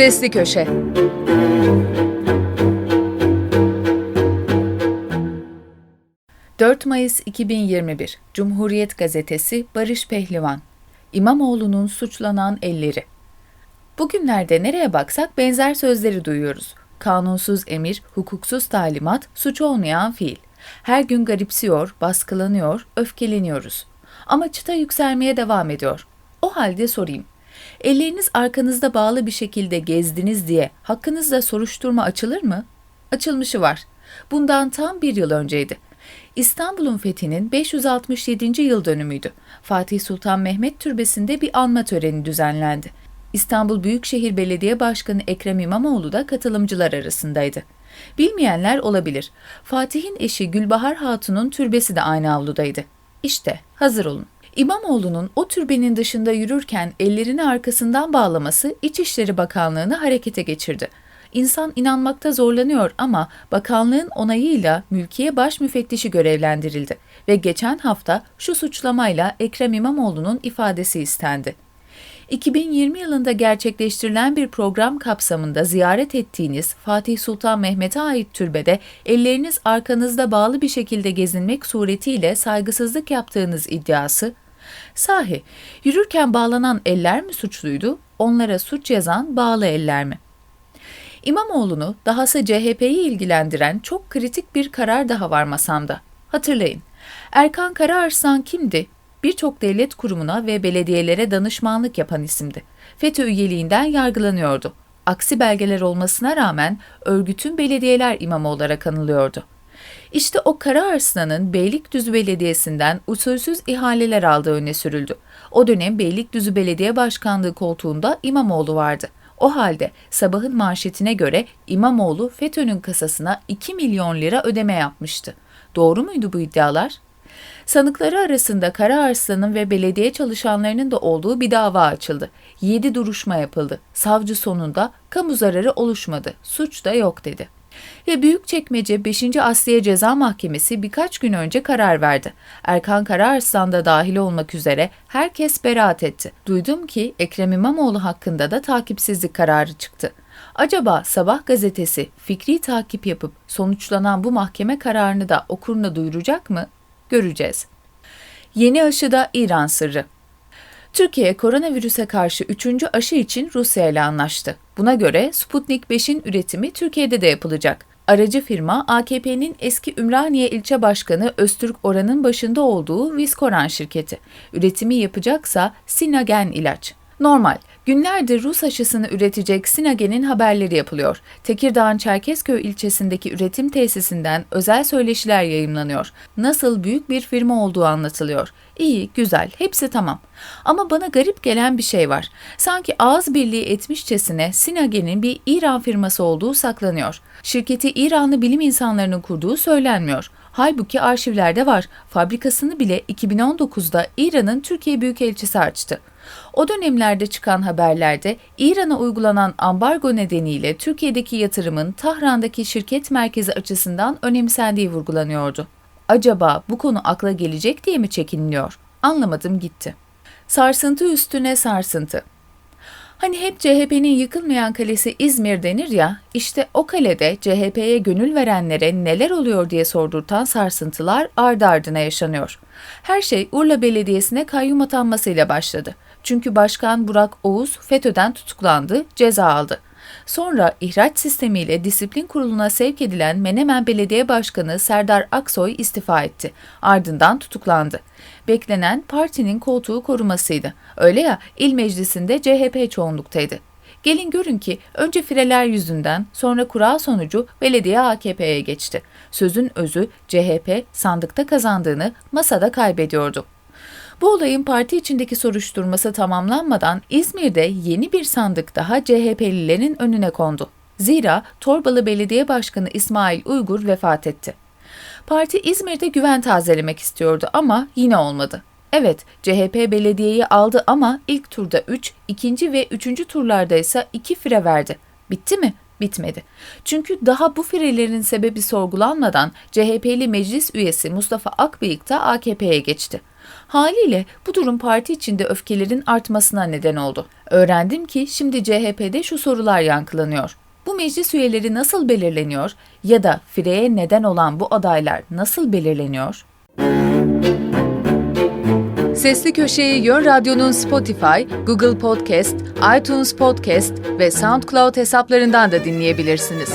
Sesli Köşe ...4 Mayıs 2021 Cumhuriyet Gazetesi Barış Pehlivan İmamoğlu'nun suçlanan elleri Bugünlerde nereye baksak benzer sözleri duyuyoruz. Kanunsuz emir, hukuksuz talimat, suç olmayan fiil. Her gün garipsiyor, baskılanıyor, öfkeleniyoruz. Ama çıta yükselmeye devam ediyor. O halde sorayım. Elleriniz arkanızda bağlı bir şekilde gezdiniz diye hakkınızda soruşturma açılır mı? Açılmışı var. Bundan tam bir yıl önceydi. İstanbul'un fethinin 567. yıl dönümüydü. Fatih Sultan Mehmet Türbesi'nde bir anma töreni düzenlendi. İstanbul Büyükşehir Belediye Başkanı Ekrem İmamoğlu da katılımcılar arasındaydı. Bilmeyenler olabilir. Fatih'in eşi Gülbahar Hatun'un türbesi de aynı avludaydı. İşte hazır olun. İmamoğlu'nun o türbenin dışında yürürken ellerini arkasından bağlaması İçişleri Bakanlığı'nı harekete geçirdi. İnsan inanmakta zorlanıyor ama bakanlığın onayıyla mülkiye baş müfettişi görevlendirildi ve geçen hafta şu suçlamayla Ekrem İmamoğlu'nun ifadesi istendi. 2020 yılında gerçekleştirilen bir program kapsamında ziyaret ettiğiniz Fatih Sultan Mehmet'e ait türbede elleriniz arkanızda bağlı bir şekilde gezinmek suretiyle saygısızlık yaptığınız iddiası, sahi yürürken bağlanan eller mi suçluydu, onlara suç yazan bağlı eller mi? İmamoğlu'nu dahası CHP'yi ilgilendiren çok kritik bir karar daha var masamda. Hatırlayın, Erkan Karaarslan kimdi? birçok devlet kurumuna ve belediyelere danışmanlık yapan isimdi. FETÖ üyeliğinden yargılanıyordu. Aksi belgeler olmasına rağmen örgütün belediyeler imamı olarak anılıyordu. İşte o Kara Arslan'ın Beylikdüzü Belediyesi'nden usulsüz ihaleler aldığı öne sürüldü. O dönem Beylikdüzü Belediye Başkanlığı koltuğunda İmamoğlu vardı. O halde sabahın manşetine göre İmamoğlu FETÖ'nün kasasına 2 milyon lira ödeme yapmıştı. Doğru muydu bu iddialar? Sanıkları arasında Kara Arslan'ın ve belediye çalışanlarının da olduğu bir dava açıldı. 7 duruşma yapıldı. Savcı sonunda kamu zararı oluşmadı, suç da yok dedi. Ve Büyükçekmece 5. Asliye Ceza Mahkemesi birkaç gün önce karar verdi. Erkan Kararslan da dahil olmak üzere herkes beraat etti. Duydum ki Ekrem İmamoğlu hakkında da takipsizlik kararı çıktı. Acaba Sabah gazetesi fikri takip yapıp sonuçlanan bu mahkeme kararını da okuruna duyuracak mı? Göreceğiz. Yeni aşıda İran sırrı. Türkiye koronavirüse karşı üçüncü aşı için Rusya ile anlaştı. Buna göre Sputnik 5'in üretimi Türkiye'de de yapılacak. Aracı firma AKP'nin eski Ümraniye ilçe başkanı Öztürk Oran'ın başında olduğu Viskoran şirketi. Üretimi yapacaksa Sinagen ilaç. Normal. Günlerdir Rus aşısını üretecek Sinagen'in haberleri yapılıyor. Tekirdağ'ın Çerkezköy ilçesindeki üretim tesisinden özel söyleşiler yayımlanıyor. Nasıl büyük bir firma olduğu anlatılıyor. İyi, güzel, hepsi tamam. Ama bana garip gelen bir şey var. Sanki ağız birliği etmişçesine Sinagen'in bir İran firması olduğu saklanıyor. Şirketi İranlı bilim insanlarının kurduğu söylenmiyor. Halbuki arşivlerde var. Fabrikasını bile 2019'da İran'ın Türkiye Büyükelçisi açtı. O dönemlerde çıkan haberlerde İran'a uygulanan ambargo nedeniyle Türkiye'deki yatırımın Tahran'daki şirket merkezi açısından önemsendiği vurgulanıyordu. Acaba bu konu akla gelecek diye mi çekiniliyor? Anlamadım gitti. Sarsıntı üstüne sarsıntı. Hani hep CHP'nin yıkılmayan kalesi İzmir denir ya, işte o kalede CHP'ye gönül verenlere neler oluyor diye sordurtan sarsıntılar ardı ardına yaşanıyor. Her şey Urla Belediyesi'ne kayyum atanmasıyla başladı. Çünkü Başkan Burak Oğuz FETÖ'den tutuklandı, ceza aldı. Sonra ihraç sistemiyle disiplin kuruluna sevk edilen Menemen Belediye Başkanı Serdar Aksoy istifa etti. Ardından tutuklandı. Beklenen partinin koltuğu korumasıydı. Öyle ya il meclisinde CHP çoğunluktaydı. Gelin görün ki önce fireler yüzünden sonra kura sonucu belediye AKP'ye geçti. Sözün özü CHP sandıkta kazandığını masada kaybediyordu. Bu olayın parti içindeki soruşturması tamamlanmadan İzmir'de yeni bir sandık daha CHP'lilerin önüne kondu. Zira Torbalı Belediye Başkanı İsmail Uygur vefat etti. Parti İzmir'de güven tazelemek istiyordu ama yine olmadı. Evet, CHP belediyeyi aldı ama ilk turda 3, ikinci ve üçüncü turlarda ise 2 fire verdi. Bitti mi? Bitmedi. Çünkü daha bu firelerin sebebi sorgulanmadan CHP'li meclis üyesi Mustafa Akbıyık da AKP'ye geçti. Haliyle bu durum parti içinde öfkelerin artmasına neden oldu. Öğrendim ki şimdi CHP'de şu sorular yankılanıyor. Bu meclis üyeleri nasıl belirleniyor ya da fireye neden olan bu adaylar nasıl belirleniyor? Sesli Köşe'yi Yön Radyo'nun Spotify, Google Podcast, iTunes Podcast ve SoundCloud hesaplarından da dinleyebilirsiniz.